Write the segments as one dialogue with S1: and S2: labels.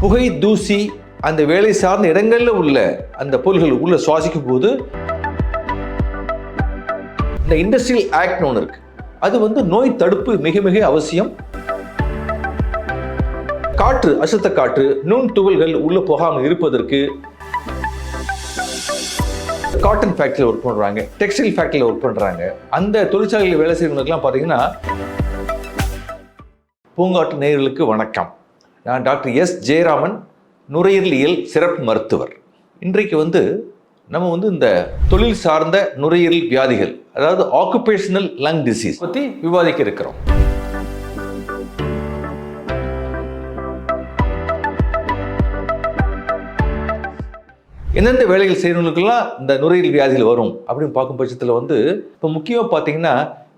S1: புகை தூசி அந்த வேலை சார்ந்த இடங்களில் உள்ள அந்த பொருள்கள் உள்ள சுவாசிக்கும் போது இந்த இண்டஸ்ட்ரியல் ஆக்ட் ஒன்று இருக்கு. அது வந்து நோய் தடுப்பு மிக மிக அவசியம். காற்று அசுத்த காற்று நுண் துகள்கள் உள்ள போகாமல் இருப்பதற்கு காட்டன் ஃபேக்டரியில் ஒர்க் பண்ணுறாங்க டெக்ஸ்டைல் ஃபேக்டரியில் ஒர்க் பண்ணுறாங்க அந்த தொழிற்சாலையில் வேலை செய்கிறவங்களுக்குலாம் பார்த்தீங்கன்னா பூங்காட்டு நேர்களுக்கு வணக்கம். நான் டாக்டர் எஸ் ஜெயராமன் நுரையீரலியல் சிறப்பு மருத்துவர். இன்றைக்கு வந்து நம்ம வந்து இந்த தொழில் சார்ந்த நுரையீரல் வியாதிகள் அதாவது ஆக்குபேஷனல் லங் டிசீஸ் பற்றி விவாதிக்க இருக்கிறோம். எந்தெந்த வேலைகள் செய்யணுங்களுக்கெல்லாம் இந்த நுரையீரல் வியாதிகள் வரும் அப்படின்னு பார்க்கும் பட்சத்தில் வந்து இப்போ முக்கியமாக பார்த்தீங்கன்னா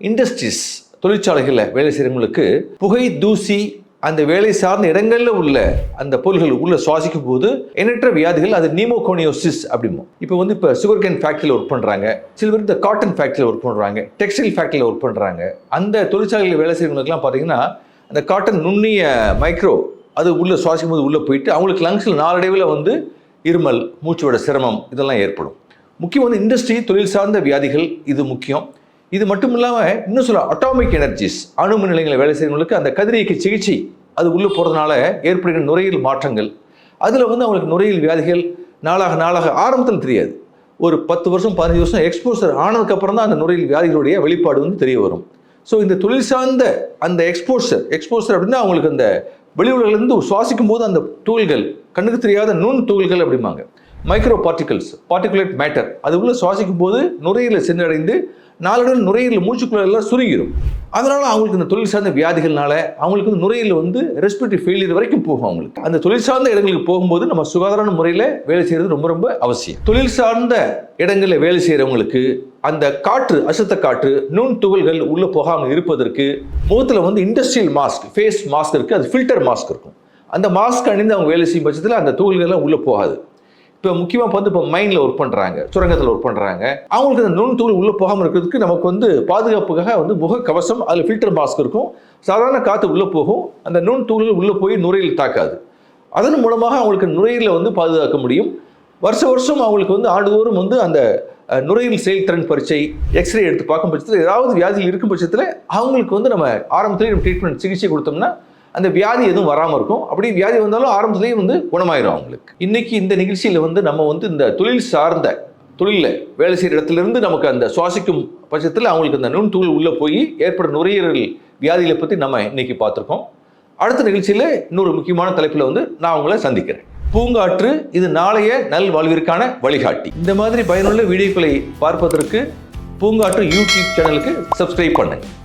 S1: இண்டஸ்ட்ரீஸ் தொழிற்சாலைகளில் வேலை செய்கிறவங்களுக்கு புகை தூசி அந்த வேலை சார்ந்த இடங்களில் உள்ள அந்த பொருள்கள் உள்ள சுவாசிக்கும் போது எண்ணற்ற வியாதிகள் அது நீமோகோனியோசிஸ் அப்படிமோ இப்போ வந்து இப்போ சுகர் கேன் ஃபேக்ட்ரியில் ஒர்க் பண்ணுறாங்க சில பேர் இந்த காட்டன் ஃபேக்ட்ரியில் ஒர்க் பண்ணுறாங்க டெக்ஸ்டைல் ஃபேக்ட்ரியில் ஒர்க் பண்ணுறாங்க அந்த தொழிற்சாலையில் வேலை செய்கிறவங்களுக்குலாம் பார்த்தீங்கன்னா அந்த காட்டன் நுண்ணிய மைக்ரோ அது உள்ளே சுவாசிக்கும் போது உள்ளே போயிட்டு அவங்களுக்கு லங்ஸில் நாளடைவில் வந்து இருமல் மூச்சு விட சிரமம் இதெல்லாம் ஏற்படும். முக்கியம் வந்து இண்டஸ்ட்ரி தொழில் சார்ந்த வியாதிகள் இது முக்கியம். இது மட்டும் இல்லாமல் இன்னும் சொல்ல அட்டாமிக் எனர்ஜிஸ் அணு மின் நிலையங்களில் வேலை செய்கிறவங்களுக்கு அந்த கதிரியக்க சிகிச்சை அது உள்ளே போகிறதுனால ஏற்படுகிற நுரையீரல் மாற்றங்கள். அதில் வந்து அவங்களுக்கு நுரையீரல் வியாதிகள் நாளாக நாளாக ஆரம்பத்தில் தெரியாது. ஒரு பத்து வருஷம் பதினஞ்சு வருஷம் எக்ஸ்போசர் ஆனதுக்கப்புறம் தான் அந்த நுரையீரல் வியாதிகளுடைய வெளிப்பாடு வந்து தெரிய வரும். ஸோ இந்த தொழில் சார்ந்த அந்த எக்ஸ்போசர் எக்ஸ்போசர் அப்படின்னா அவங்களுக்கு அந்த வெளி உலகிலிருந்து சுவாசிக்கும் போது அந்த தூள்கள் கண்ணுக்கு தெரியாத நுண் தூள்கள் அப்படிம்பாங்க. மைக்ரோ பார்ட்டிகல்ஸ் பார்ட்டிகுலேட் மேட்டர் அது உள்ள சுவாசிக்கும் போது நுரையீரலை சென்றடைந்து நாளடைவில் நுரையீரல் மூச்சுக்குள்ள எல்லாம் சுருங்கிடும் அதனால் அவங்களுக்கு இந்த தொழில் சார்ந்த வியாதிகள்னால அவங்களுக்கு வந்து நுரையீரல் வந்து ரெஸ்பிரேட்டரி ஃபெயிலியர் வரைக்கும் போகும் அவங்களுக்கு. அந்த தொழில் சார்ந்த இடங்களுக்கு போகும்போது நம்ம சுகாதார முறையில் வேலை செய்யறது ரொம்ப ரொம்ப அவசியம். தொழில் சார்ந்த இடங்களில் வேலை செய்கிறவங்களுக்கு அந்த காற்று அசுத்த காற்று நுண் துகள்கள் உள்ளே போகாமல் இருப்பதற்கு முகத்தில் வந்து இண்டஸ்ட்ரியல் மாஸ்க் ஃபேஸ் மாஸ்க் இருக்குது அது ஃபில்டர் மாஸ்க் இருக்கும். அந்த மாஸ்க் அணிந்து அவங்க வேலை செய்யும் பட்சத்தில் அந்த துகள்கள்லாம் உள்ளே போகாது. இப்போ முக்கியமாக வந்து இப்போ மைண்டில் ஒர்க் பண்ணுறாங்க சுரங்கத்தில் ஒர்க் பண்ணுறாங்க அவங்களுக்கு அந்த நுண் உள்ளே போகாமல் இருக்கிறதுக்கு நமக்கு வந்து பாதுகாப்புக்காக வந்து முக கவசம் அதில் ஃபில்டர் மாஸ்க் இருக்கும். சாதாரண காற்று உள்ளே போகும். அந்த நூண்தூள்கள் உள்ளே போய் நுரையில் தாக்காது. அதன் மூலமாக அவங்களுக்கு நுரையில் வந்து பாதுகாக்க முடியும். வருஷ வருஷம் அவங்களுக்கு வந்து ஆண்டுதோறும் வந்து அந்த நுரையில் செயல்திறன் பரீட்சை எக்ஸ்ரே எடுத்து பார்க்கும் பட்சத்தில் ஏதாவது வியாதி இருக்கும் பட்சத்தில் அவங்களுக்கு வந்து நம்ம ஆரம்பத்திலேயே நம்ம ட்ரீட்மெண்ட் சிகிச்சை கொடுத்தோம்னா அந்த வியாதி எதுவும் வராமல் இருக்கும். அப்படி வியாதி வந்தாலும் ஆரம்பத்திலேயே வந்து குணமாயிரும் அவங்களுக்கு. இன்னைக்கு இந்த நிகழ்ச்சியில் வந்து நம்ம வந்து இந்த தொழில் சார்ந்த தொழிலில் வேலை செய்கிற இடத்துலேருந்து நமக்கு அந்த சுவாசிக்கும் பட்சத்தில் அவங்களுக்கு அந்த நுண் உள்ளே போய் ஏற்படும் நுரையீரல் வியாதிகளை பற்றி நம்ம இன்னைக்கு பார்த்துருக்கோம். அடுத்த நிகழ்ச்சியில் இன்னொரு முக்கியமான தலைப்பில் வந்து நான் உங்களை சந்திக்கிறேன். பூங்காற்று இது நாளைய நல்வாழ்விற்கான வழிகாட்டி. இந்த மாதிரி பயனுள்ள வீடியோக்களை பார்ப்பதற்கு பூங்காற்று யூடியூப் சேனலுக்கு சப்ஸ்கிரைப் பண்ணுங்கள்